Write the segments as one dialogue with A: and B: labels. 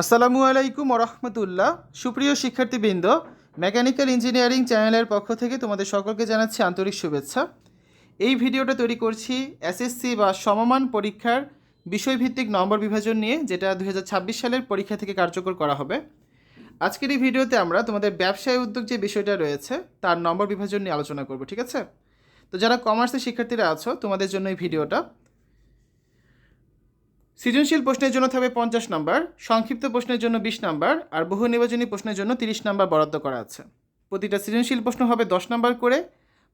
A: আসসালামু আলাইকুম রহমতুল্লাহ। সুপ্রিয় শিক্ষার্থীবৃন্দ, মেকানিক্যাল ইঞ্জিনিয়ারিং চ্যানেলের পক্ষ থেকে তোমাদের সকলকে জানাচ্ছি আন্তরিক শুভেচ্ছা। এই ভিডিওটা তৈরি করছি এসএসসি বা সমমান পরীক্ষার বিষয়ভিত্তিক নম্বর বিভাজন নিয়ে, যেটা দু হাজার ছাব্বিশ সালের পরীক্ষা থেকে কার্যকর করা হবে। আজকের এই ভিডিওতে আমরা তোমাদের ব্যবসায় উদ্যোগ যে বিষয়টা রয়েছে, তার নম্বর বিভাজন নিয়ে আলোচনা করব, ঠিক আছে? তো যারা কমার্সের শিক্ষার্থীরা আছো, তোমাদের জন্য এই ভিডিওটা। সৃজনশীল প্রশ্নের জন্য থাকবে পঞ্চাশ নাম্বার, সংক্ষিপ্ত প্রশ্নের জন্য বিশ নাম্বার, আর বহু নির্বাচনী প্রশ্নের জন্য তিরিশ নাম্বার বরাদ্দ করা আছে। প্রতিটা সৃজনশীল প্রশ্ন হবে দশ নাম্বার করে,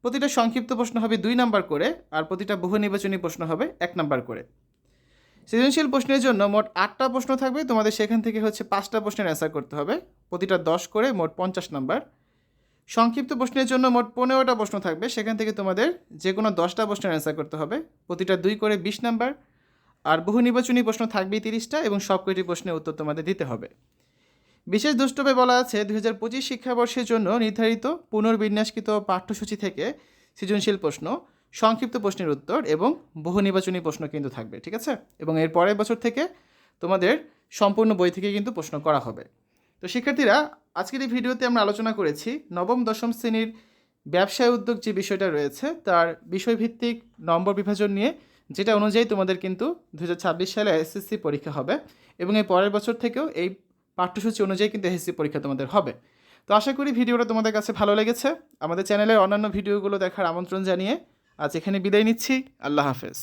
A: প্রতিটা সংক্ষিপ্ত প্রশ্ন হবে দুই নাম্বার করে, আর প্রতিটা বহু নির্বাচনী প্রশ্ন হবে এক নাম্বার করে। সৃজনশীল প্রশ্নের জন্য মোট আটটা প্রশ্ন থাকবে, তোমাদের সেখান থেকে হচ্ছে পাঁচটা প্রশ্নের অ্যান্সার করতে হবে। প্রতিটা দশ করে মোট পঞ্চাশ নাম্বার। সংক্ষিপ্ত প্রশ্নের জন্য মোট পনেরোটা প্রশ্ন থাকবে, সেখান থেকে তোমাদের যে কোনো দশটা প্রশ্নের অ্যান্সার করতে হবে। প্রতিটা দুই করে বিশ নাম্বার আর বহু নির্বাচনী প্রশ্ন থাকবেই তিরিশটা এবং সব কয়টি প্রশ্নের উত্তর তোমাদের দিতে হবে। বিশেষ দ্রষ্টব্যে বলা আছে দু হাজার পঁচিশ শিক্ষাবর্ষের জন্য নির্ধারিত পুনর্বিন্যাসকৃত পাঠ্যসূচি থেকে সৃজনশীল প্রশ্ন, সংক্ষিপ্ত প্রশ্নের উত্তর এবং বহু নির্বাচনী প্রশ্ন কিন্তু থাকবে, ঠিক আছে? এবং এর পরের বছর থেকে তোমাদের সম্পূর্ণ বই থেকে কিন্তু প্রশ্ন করা হবে। তো শিক্ষার্থীরা, আজকের এই ভিডিওতে আমরা আলোচনা করেছি নবম, দশম শ্রেণির ব্যবসায় উদ্যোগ যে বিষয়টা রয়েছে, তার বিষয়ভিত্তিক নম্বর বিভাজন নিয়ে যেটা অনুযায়ী তোমাদের কিন্তু দু হাজার ছাব্বিশ সালে এসএসসি পরীক্ষা হবে এবং এই পরের বছর থেকেও এই পাঠ্যসূচি অনুযায়ী কিন্তু এসএসসি পরীক্ষা তোমাদের হবে। তো আশা করি ভিডিওটা তোমাদের কাছে ভালো লেগেছে। আমাদের চ্যানেলের অন্যান্য ভিডিওগুলো দেখার আমন্ত্রণ জানিয়ে আজ এখানে বিদায় নিচ্ছি। আল্লাহ হাফেজ।